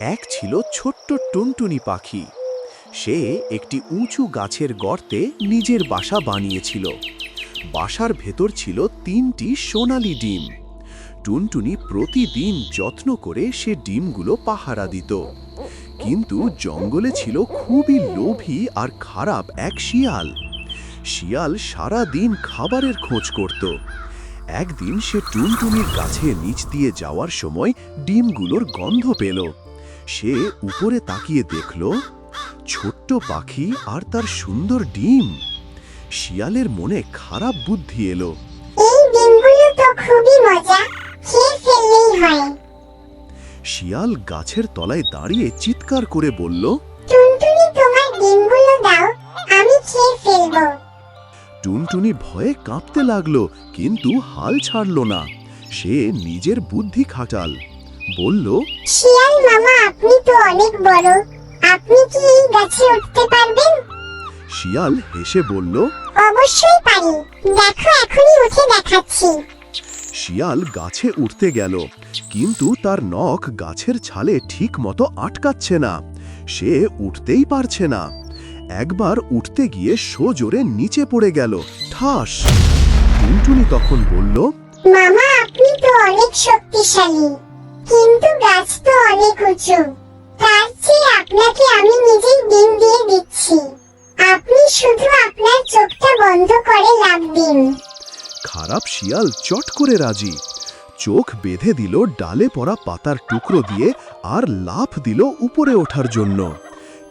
এক ছিল ছোট্ট টুনটুনি পাখি। সে একটি উঁচু গাছের গর্তে নিজের বাসা বানিয়েছিল। বাসার ভেতর ছিল তিনটি সোনালি ডিম। টুনটুনি প্রতিদিন যত্ন করে সে ডিমগুলো পাহারা দিত। কিন্তু জঙ্গলে ছিল খুবই লোভী আর খারাপ এক শিয়াল। শিয়াল সারা দিন খাবারের খোঁজ করত। একদিন সে টুনটুনির গাছে নিচ দিয়ে যাওয়ার সময় ডিমগুলোর গন্ধ পেল। সে উপরে তাকিয়ে দেখল ছোট্ট পাখি আর তার সুন্দর ডিম। শিয়ালের মনে খারাপ বুদ্ধি এলো। শিয়াল গাছের তলায় দাঁড়িয়ে চিৎকার করে বলল টুনটুনি ভয়ে কাঁপতে লাগল কিন্তু হাল ছাড়ল না। সে নিজের বুদ্ধি খাটাল। বলল শিয়াল মামা আপনি তো অনেক বড়। আপনি কি এই গাছে উঠতে পারবেন? শিয়াল হেসে বলল অবশ্যই পারি। দেখো এখনই উঠে দেখাচ্ছি। শিয়াল গাছে উঠতে গেল কিন্তু তার নখ গাছের ছালে ঠিক মতো আটকাচ্ছে না। সে উঠতেই পারছে না। একবার উঠতে গিয়ে সোজোরে নিচে পড়ে গেল ঠাস। টুনটুনি তখন বলল মামা আপনি তো অনেক শক্তিশালী। কিন্তু গাছ তো অনেক উঁচু। তার চেয়ে আপনাকে আমি নিজেই ডিম দিয়ে দিচ্ছি। আপনি শুধু আপনার চোখটা বন্ধ করে লাভ দিন। খারাপ শিয়াল চট করে রাজি। চোখ বেঁধে দিল ডালে পড়া পাতার টুকরো দিয়ে আর লাফ দিল উপরে ওঠার জন্য।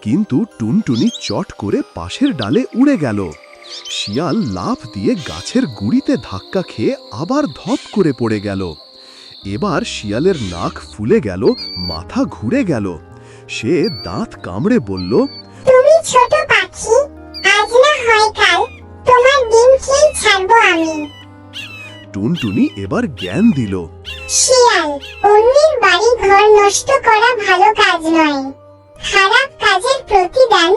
কিন্তু টুনটুনি চট করে পাশের ডালে উড়ে গেল। শিয়াল লাফ দিয়ে গাছের গুড়িতে ধাক্কা খেয়ে আবার ধপ করে পড়ে গেল। এবার শিয়ালের নাক ফুলে গেল মাথা ঘুরে গেল। সে দাঁত কামড়ে বলল তুমি ছোট পাখি আজ না হয় কাল তোমার ডিম খেয়ে ছাড়বো আমি। টুনটুনি এবার জ্ঞান দিল শিয়াল অন্যের বাড়ি ঘর নষ্ট করা ভালো কাজ নয়। খারাপ কাজের প্রতিদান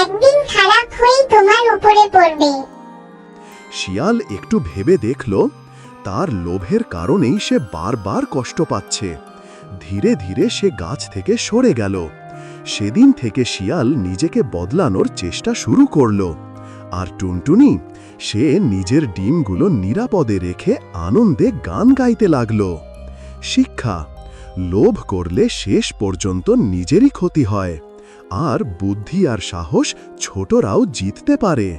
একদিন খারাপ হয়েই তোমার উপরে পড়বে। শিয়াল একটু ভেবে দেখল তার লোভের কারণেই সে বারবার কষ্ট পাচ্ছে। ধীরে ধীরে সে গাছ থেকে সরে গেল। সেদিন থেকে শিয়াল নিজেকে বদলানোর চেষ্টা শুরু করল। আর টুনটুনি, সে নিজের ডিমগুলো নিরাপদে রেখে আনন্দে গান গাইতে লাগল। শিক্ষা, লোভ করলে শেষ পর্যন্ত নিজেরই ক্ষতি হয়। আর বুদ্ধি আর সাহস ছোটরাও জিততে পারে।